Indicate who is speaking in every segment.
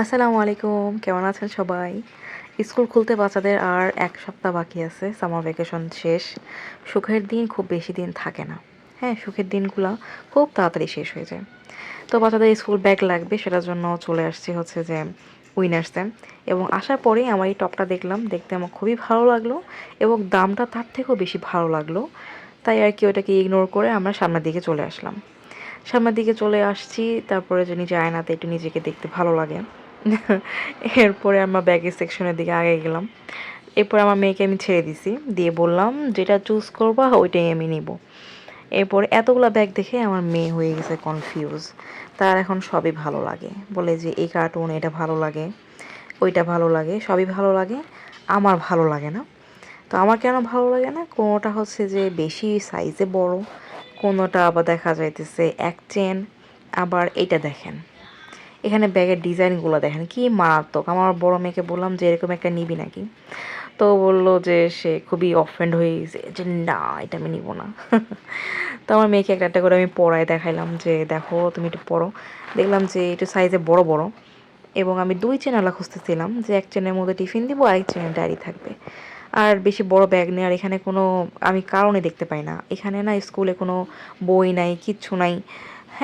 Speaker 1: আসসালামু আলাইকুম, কেমন আছেন সবাই? স্কুল খুলতে বাচ্চাদের আর এক সপ্তাহ বাকি আছে সামার ভ্যাকেশন শেষ। সুখের দিন খুব বেশি দিন থাকে না। হ্যাঁ সুখের দিনগুলো খুব তাড়াতাড়ি শেষ হয়ে যায়। তো বাচ্চাদের স্কুল ব্যাগ লাগবে, সেটার জন্য চলে আসছি হচ্ছে যে উইনার্সে এবং আসার পরেই আমার এই টপটা দেখলাম, দেখতে আমার খুবই ভালো লাগল এবং দামটা তার থেকেও বেশি ভালো লাগল। তাই আর কি ওটাকে ইগনোর করে আমরা সামনের দিকে চলে আসলাম। সামনের দিকে চলে আসছি, তারপরে যে নিজে আয়নাতে একটু নিজেকে দেখতে ভালো লাগে। এরপরে আমার ব্যাগের সেকশনের দিকে আগে গেলাম। এরপর আমার মেয়েকে আমি ছেড়ে দিছি। দিয়ে বললাম, যেটা চুজ করবা, ওইটাই আমি নিব। এরপর এতগুলো ব্যাগ দেখে আমার মেয়ে হয়ে গেছে কনফিউজ তার এখন সবই ভালো লাগে। বলে যে, এই কার্টুন এটা ভালো লাগে, ওইটা ভালো লাগে, সবই ভালো লাগে, আমার ভালো লাগে না। তো আমার কেন ভালো লাগে না? কোনোটা হচ্ছে যে, বেশি সাইজে বড়, কোনোটা আবার দেখা যাইতেছে এক চেন আবার এটা দেখেন। এখানে ব্যাগের ডিজাইনগুলো দেখেন, কি মারাত্মক। আমার বড় মেয়েকে বললাম যে, এরকম একটা নিবি নাকি? তো বলল যে, সে খুবই অফেন্ড হয়ে গেছে। যে, না, এটা আমি নিব না। তো আমার মেয়েকে একটা একটা করে আমি পড়ায় দেখাইলাম যে, দেখো, তুমি একটু পড়ো দেখলাম যে, একটু সাইজে বড় বড়। এবং আমি দুই চেনালা খুঁজতেছিলাম যে, এক চেনের মধ্যে টিফিন দিব আর এক চেনের ডায়েরি থাকবে। আর বেশি বড় ব্যাগ নেই, আর এখানে কোনো, আমি কারণে দেখতে পাই না। এখানে না, স্কুলে কোনো বই নাই, কিচ্ছু নাই।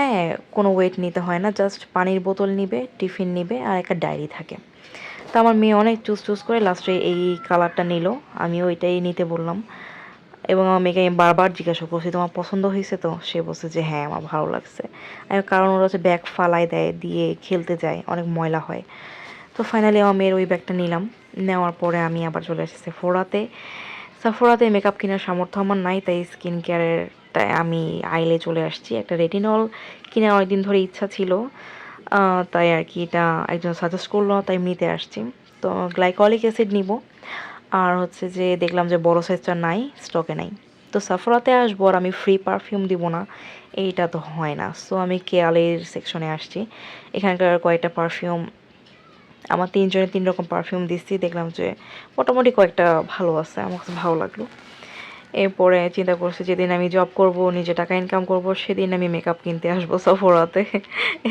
Speaker 1: হ্যাঁ কোনো ওয়েট নিতে হয় না জাস্ট পানির বোতল নিবে, টিফিন নিবে আর একটা ডায়েরি থাকে। তো আমার মেয়ে অনেক চুজ চুজ করে লাস্টে এই কালারটা নিল, আমি ওইটাই নিতে বললাম। এবং আমার মেয়েকে আমি বারবার জিজ্ঞাসা করছি, তোমার পছন্দ হয়েছে তো? সে বলছে যে হ্যাঁ আমার ভালো লাগছে। কারণ ওরা হচ্ছে ব্যাগ ফালাই দেয়, দিয়ে খেলতে যায়, অনেক ময়লা হয়। তো ফাইনালি আমার মেয়ের ওই ব্যাগটা নিলাম। নেওয়ার পরে আমি আবার চলে এসেছি ফোরাতে সাফোরাতে মেকআপ কেনার সামর্থ্য আমার নাই, তাই স্কিন কেয়ারের আমি আইলে চলে আসছি একটা রেটিনল কেনার অনেকদিন ধরে ইচ্ছা ছিল। তাই আর কি এটা একজন সাজেস্ট করল, তাই নিতে আসছি। তো গ্লাইকলিক অ্যাসিড নিব। আর হচ্ছে যে দেখলাম যে বড় সাইজটা নাই স্টকে নাই। তো সাফরাতে আসব আর আমি ফ্রি পারফিউম দিব না, এইটা তো হয় না। সো আমি কেয়ালের সেকশনে আসছি। এখানকার কয়েকটা পারফিউম আমার তিনজনে তিন রকম পারফিউম দিচ্ছি। দেখলাম যে মোটামুটি কয়েকটা ভালো আছে, আমার কাছে ভালো লাগল। এরপরে চিন্তা করছি, যেদিন আমি জব করব, নিজে টাকা ইনকাম করব, সেদিন আমি মেকআপ কিনতে আসব সফরাতে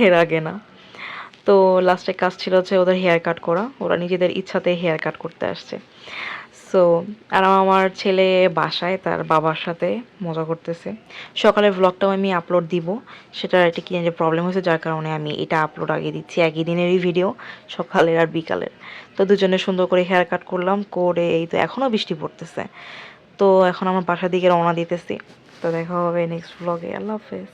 Speaker 1: এর আগে না। তো লাস্টে কাজ ছিল হচ্ছে ওদের হেয়ার কাট করা। ওরা নিজেদের ইচ্ছাতে হেয়ার কাট করতে আসছে। সো আর আমার ছেলে বাসায়, তার বাবার সাথে মজা করতেছে। সকালের ভ্লগটাও আমি আপলোড দিব। সেটার একটা কি যে প্রবলেম হয়েছে, যার কারণে আমি এটা আপলোড আগে দিচ্ছি। একই দিনেরই ভিডিও সকালের আর বিকালের। তো দুজনে সুন্দর করে হেয়ার কাট করলাম, করে এই তো এখনও বৃষ্টি পড়তেছে। তো এখন আমার বাসার দিকে রওনা দিতেছি তো দেখা হবে নেক্সট ব্লগে আল্লাহ হাফেজ